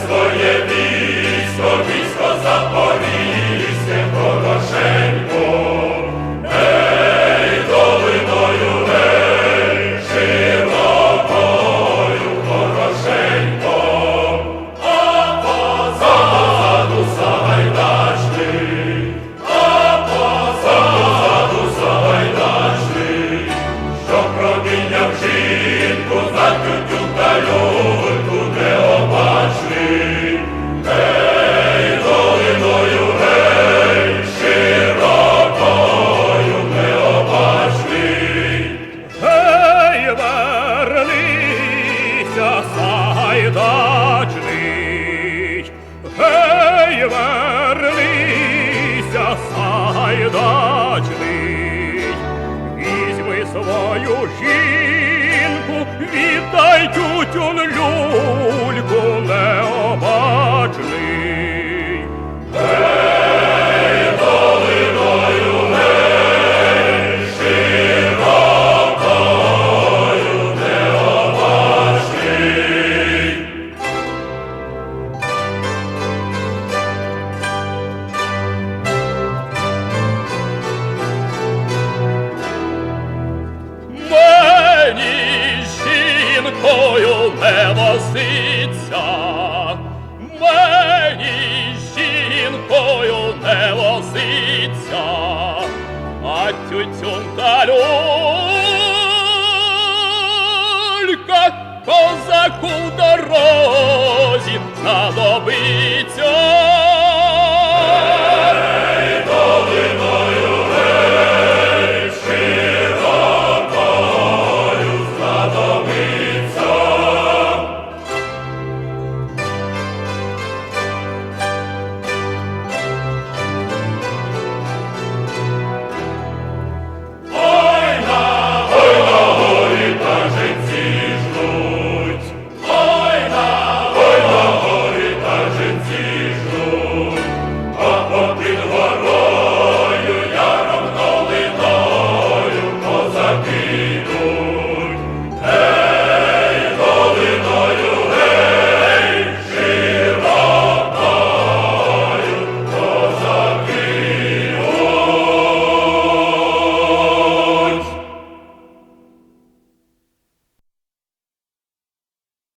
своє військо, військо запорізьке, Сагайдачний! Візьми свою жінку, віддай тютюн люльку возиться, мені жінкою не возиться, а тютюн та люлька козаку в дорозі знадобиться.